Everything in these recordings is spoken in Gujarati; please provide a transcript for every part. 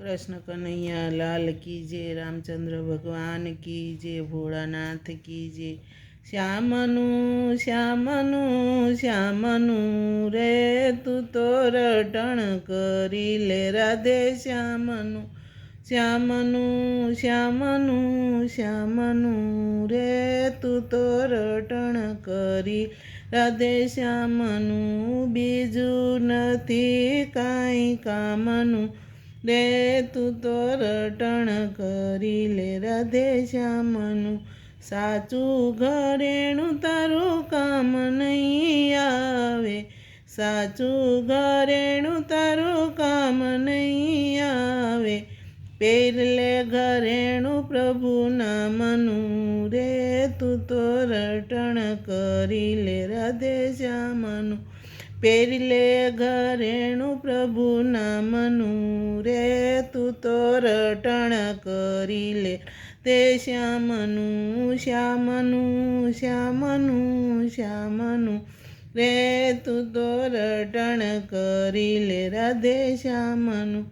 કૃષ્ણ કનૈયા, લાલ કી જે રામચંદ્ર ભગવાન કી જે ભોળાનાથ કી જે શ્યામનું શ્યામનું શ્યામનું રે, તું તો રટણ કરી લે, રાધે શ્યામનું શ્યામનું શ્યામનું શ્યામનું રે, તું તો રટણ કરી, રાધે શ્યામનું, બીજું નથી કાંઈ કામનું. રે તું તો રટણ કરી લે, રાધે શ્યામનું સાચું ઘરેણું તારું કામ નહીં આવે. સાચું ઘરેણું તારું કામ નહીં આવે. પહેરલે ઘરેણું પ્રભુ નામનું રે, તું તો રટણ કરી લે, રાધે શ્યામનું પેરલે ઘરેણું પ્રભુ નામનું રે, તું તો રટણ કરી લે તે શ્યામનું શ્યામનું શ્યામનું શ્યામનું રે, તું તો રટણ કરી લે રાધે શ્યામનું,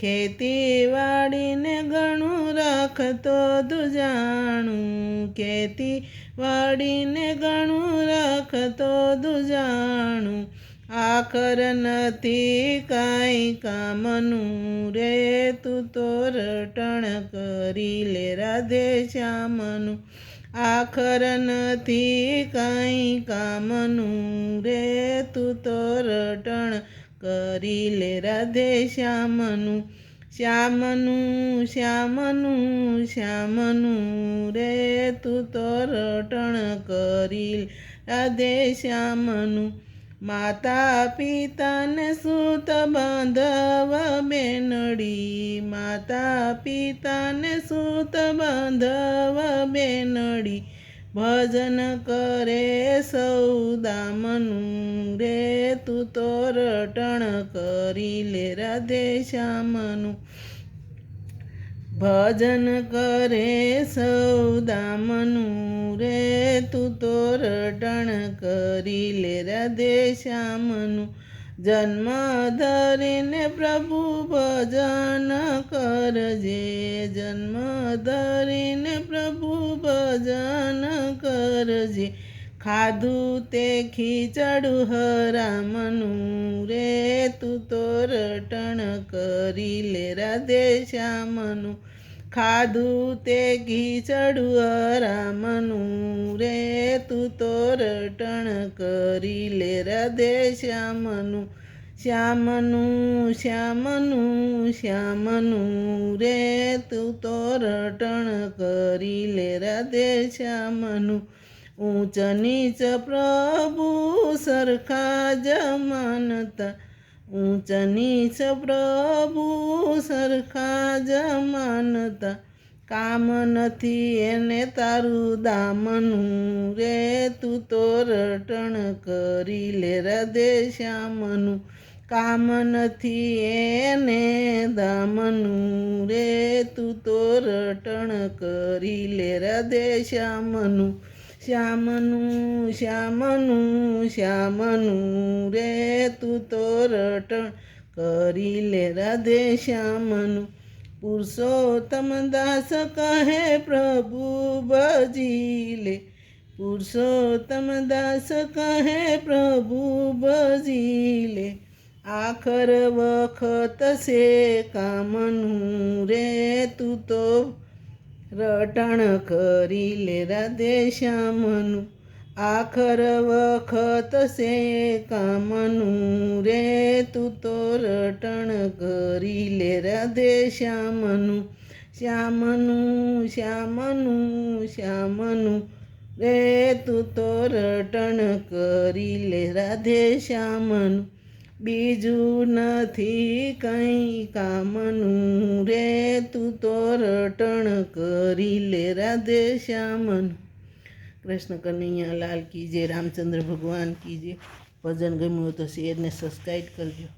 ખેતીવાડીને ઘણું રાખતો દુજાણું. ખેતીવાડીને ઘણું રાખતો દુજાણું આખર નથી કાંઈ કામનું રે, તું તો રટણ કરી લે રાધે શ્યામનું. આખર નથી કાંઈ કામનું રે, તું તો રટણ કરી લે રાધે શ્યામનું. શ્યામનું શ્યામનું શ્યામનું રે, તું તો રટણ કરી રાધે શ્યામનું. માતા પિતાને સૂત બાંધવ બેનડી. માતા પિતાને સૂત બાંધવ બેનડી. ભજન કરે સૌદામનું રે, તું તો રટણ કરી લે રાધે શ્યામનું. ભજન કરે સૌદામનું રે, તું તો રટણ કરી લે રાધે શ્યામનું. જન્મ ધરીને પ્રભુ ભજન કરજે, જન્મ ધરીને પ્રભુ ભજન કરજે. ખાધું તે ખીચડું હરામનું રે, તું તો રટણ કરી લે રાધે શ્યામનું. ખાધું તે ઘીચડું રામનું રે તું તો રટણ કરી લે, રાધે શ્યામનું. શ્યામનું શ્યામનું શ્યામનું. રે તું તો રટણ કરી લે, રાધે શ્યામનું. ઊંચ નીચ પ્રભુ સરખા જમાનતા. ઊંચ નીચ પ્રભુ સરખા જમાનતા કામ નથી એને તારું દામનું રે, તું તો રટણ કરી લે રાધે શ્યામનું. કામ નથી એને દામનું રે, તું તો રટણ કરી લે રાધે શ્યામનું. શ્યામનું શ્યામનું શ્યામનું રે તું તો રટણ કરી લે રાધે શ્યામનું. પુરુષોત્તમ દાસ કહે પ્રભુ બજી લે. પુરુષોત્તમ દાસ કહે પ્રભુ બજી લે. આખર વખત છે કામનું રે તું તો રટણ કરી લે રાધે શ્યામનું. આખર વખત સે કામનું રે, તું તો રટણ કરી લે રાધે શ્યામનું. શ્યામનું શ્યામનું શ્યામનું રે, તું તો રટણ કરી લે રાધે શ્યામનું. બીજું નથી કંઈ કામનું રે તું તો રટણ કરી લે, રાધે શ્યામન. કૃષ્ણ કનૈયા લાલ કી જય, રામચંદ્ર ભગવાન કી જય. ભજન ગમ્યું તો શેરને સબસ્ક્રાઈબ કરજો.